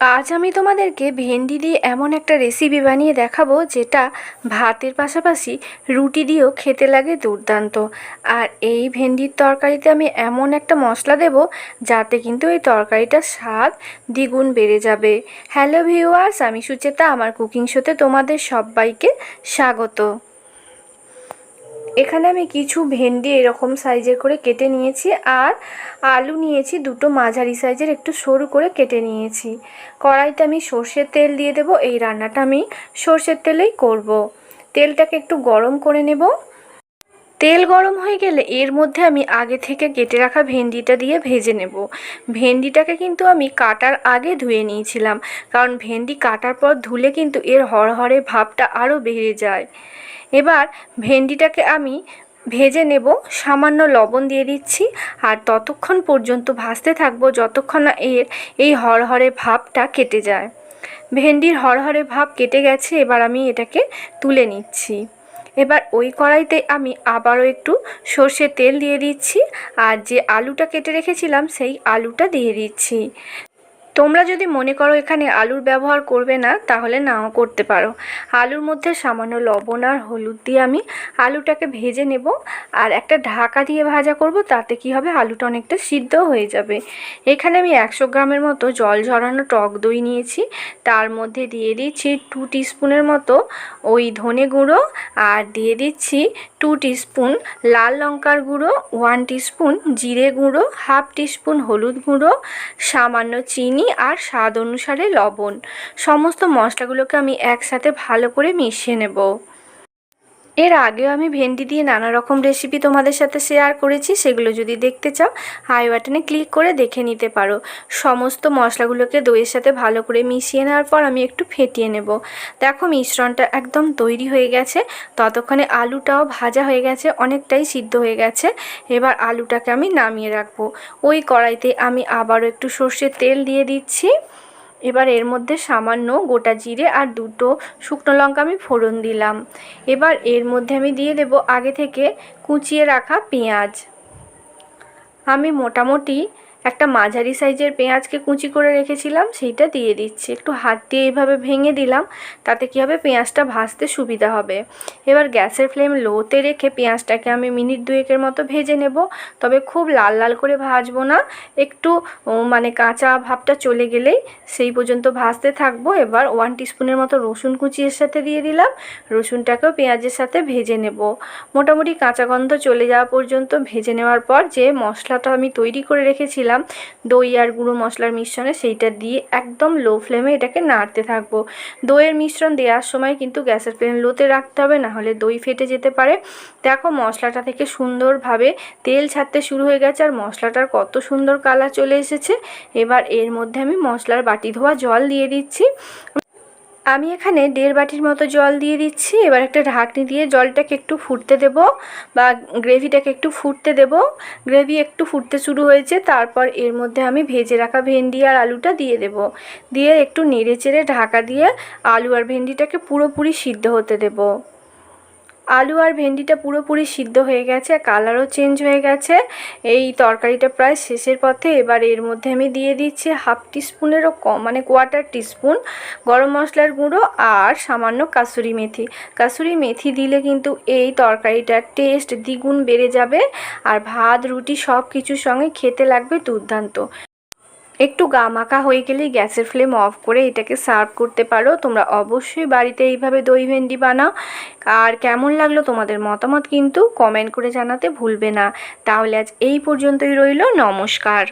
আজ আমি তোমাদেরকে ভেন্ডি দিয়ে এমন একটা রেসিপি বানিয়ে দেখাবো যেটা ভাতের পাশাপাশি রুটি দিয়েও খেতে লাগে দুর্দান্ত। আর এই ভেন্ডির তরকারিতে আমি এমন একটা মশলা দেব যাতে কিন্তু এই তরকারিটার স্বাদ দ্বিগুণ বেড়ে যাবে। হ্যালো ভিউয়ার্স আমি সুচেতা, আমার কুকিং শোতে তোমাদের সবাইকে স্বাগত। এখানে আমি কিছু ভেন্ডি এরকম সাইজের করে কেটে নিয়েছি আর আলু নিয়েছি, দুটো মাঝারি সাইজের একটু সরু করে কেটে নিয়েছি কড়াইতে আমি সর্ষের তেল দিয়ে দেব, এই রান্নাটা আমি সর্ষের তেলেই করব। তেলটাকে একটু গরম করে নেব তেল গরম হয়ে গেলে এর মধ্যে আমি আগে থেকে কেটে রাখা ভেন্ডিটা দিয়ে ভেজে নেব। ভেন্ডিটাকে কিন্তু আমি কাটার আগে ধুয়ে নিয়েছিলাম, কারণ ভেন্ডি কাটার পর ধুলে কিন্তু এর হরহরে ভাবটা আরও বেড়ে যায়। এবার ভেন্ডিটাকে আমি ভেজে নেব, সামান্য লবণ দিয়ে দিচ্ছি, আর ততক্ষণ পর্যন্ত ভাজতে থাকব যতক্ষণ না এর এই হরহরে ভাবটা কেটে যায়। ভেন্ডির হরহরে ভাব কেটে গেছে, এবার আমি এটাকে তুলে নিচ্ছি। এবার ওই কড়াইতে আমি আবারও একটু সর্ষের তেল দিয়ে দিচ্ছি। আর যে আলুটা কেটে রেখেছিলাম, সেই আলুটা দিয়ে দিচ্ছি। তোমরা যদি মনে করো এখানে আলুর ব্যবহার করবে না, তাহলে নাও করতে পারো। আলুর মধ্যে সামান্য লবণ আর হলুদ দিয়ে আমি আলুটাকে ভেজে নেব আর একটা ঢাকা দিয়ে ভাজা করব, তাতে কি হবে? আলুটা অনেকটা সিদ্ধ হয়ে যাবে। এখানে আমি একশো গ্রামের মতো জল ঝরানো টক দই নিয়েছি। তার মধ্যে দিয়ে দিচ্ছি টু টিস্পুনের মতো ওই ধনে গুঁড়ো আর দিয়ে দিচ্ছি টু টিস্পুন লাল লঙ্কার গুঁড়ো, ওয়ান টিস্পুন জিরে গুঁড়ো, হাফ টিস্পুন হলুদ গুঁড়ো, সামান্য চিনি আর স্বাদ অনুসারে লবণ। সমস্ত মশলাগুলোকে আমি একসাথে ভালো করে মিশিয়ে নেব। এর আগেও আমি ভেন্ডি দিয়ে নানা রকম রেসিপি তোমাদের সাথে শেয়ার করেছি, সেগুলো যদি দেখতে চাও হাই বাটনে ক্লিক করে দেখে নিতে পারো। সমস্ত মশলাগুলোকে দইয়ের সাথে ভালো করে মিশিয়ে নেওয়ার পর আমি একটু ফেটিয়ে নেব। দেখো মিশ্রণটা একদম তৈরি হয়ে গেছে, ততক্ষণে আলুটাও ভাজা হয়ে গেছে, অনেকটাই সিদ্ধ হয়ে গেছে। এবার আলুটাকে আমি নামিয়ে রাখব। ওই কড়াইতে আমি আবারও একটু সর্ষের তেল দিয়ে দিচ্ছি। এবার এর মধ্যে সামান্য গোটা জিরে আর দুটো শুকনো লঙ্কা আমি ফোড়ন দিলাম। এবার এর মধ্যে আমি দিয়ে দেব আগে থেকে কুচিয়ে রাখা পেঁয়াজ। আমি মোটামুটি একটা মাঝারি সাইজের পেঁয়াজকে কুচি করে রেখেছিলাম, সেইটা দিয়ে দিচ্ছি। একটু হাত দিয়ে এইভাবে ভেঙে দিলাম, তাতে কী হবে? পেঁয়াজটা ভাজতে সুবিধা হবে। এবার গ্যাসের ফ্লেম লোতে রেখে পেঁয়াজটাকে আমি মিনিট দুয়েকের মতো ভেজে নেব। তবে খুব লাল লাল করে ভাজবো না। একটু মানে কাঁচা ভাবটা চলে গেলেই সেই পর্যন্ত ভাজতে থাকব। এবার ওয়ান টিস্পুনের মতো রসুন কুচি এর সাথে দিয়ে দিলাম। রসুনটাকেও পেঁয়াজের সাথে ভেজে নেব। মোটামুটি কাঁচা গন্ধ চলে যাওয়া পর্যন্ত ভেজে নেওয়ার পর যে মশলাটা আমি তৈরি করে রেখেছিলাম দিয়েছিলাম দই আর গুঁড়ো মশলার মিশ্রণে সেইটা দিয়ে একদম লো ফ্লেমে এটাকে নাড়তে থাকব। দইয়ের মিশ্রণ দেওয়ার সময় কিন্তু গ্যাসের ফ্লেম লোতে রাখতে হবে, নাহলে দই ফেটে যেতে পারে। দেখো মশলাটা থেকে সুন্দরভাবে তেল ছাড়তে শুরু হয়ে গেছে আর মশলাটার কত সুন্দর কালার চলে এসেছে। এবার এর মধ্যে আমি মশলার বাটি ধোয়া জল দিয়ে দিচ্ছি। আমি এখানে দেড় বাটির মতো জল দিয়ে দিচ্ছি। এবার একটা ঢাকনি দিয়ে জলটাকে একটু ফুটতে দেব বা গ্রেভিটাকে একটু ফুটতে দেব। গ্রেভি একটু ফুটতে শুরু হয়েছে, তারপর এর মধ্যে আমি ভেজে রাখা ভেন্ডি আর আলুটা দিয়ে দেব। দিয়ে একটু নেড়ে চেড়ে ঢাকা দিয়ে আলু আর ভেন্ডিটাকে পুরোপুরি সিদ্ধ হতে দেবো। আলু আর ভেন্ডিটা পুরোপুরি সিদ্ধ হয়ে গেছে, কালারও চেঞ্জ হয়ে গেছে। এই তরকারিটা প্রায় শেষের পথে এবার এর মধ্যে আমি দিয়ে দিচ্ছি হাফ টিস্পুনেরও কম মানে কোয়ার্টার টিস্পুন গরম মশলার গুঁড়ো আর সামান্য কাসুরি মেথি। কাসুরি মেথি দিলে কিন্তু এই তরকারিটার টেস্ট দ্বিগুণ বেড়ে যাবে আর ভাত, রুটি সব কিছুর সঙ্গে খেতে লাগবে দুর্দান্ত। একটু গা মাখা হয়ে গেলে গ্যাসের ফ্লেম অফ করে এটাকে সার্ভ করতে পারো। তোমরা অবশ্যই বাড়িতে এইভাবে দই ভেন্ডি বানাও। আর কেমন লাগল তোমাদের মতামত কিন্তু কমেন্ট করে জানাতে ভুলবে না। তাহলে আজ এই পর্যন্তই রইল। নমস্কার।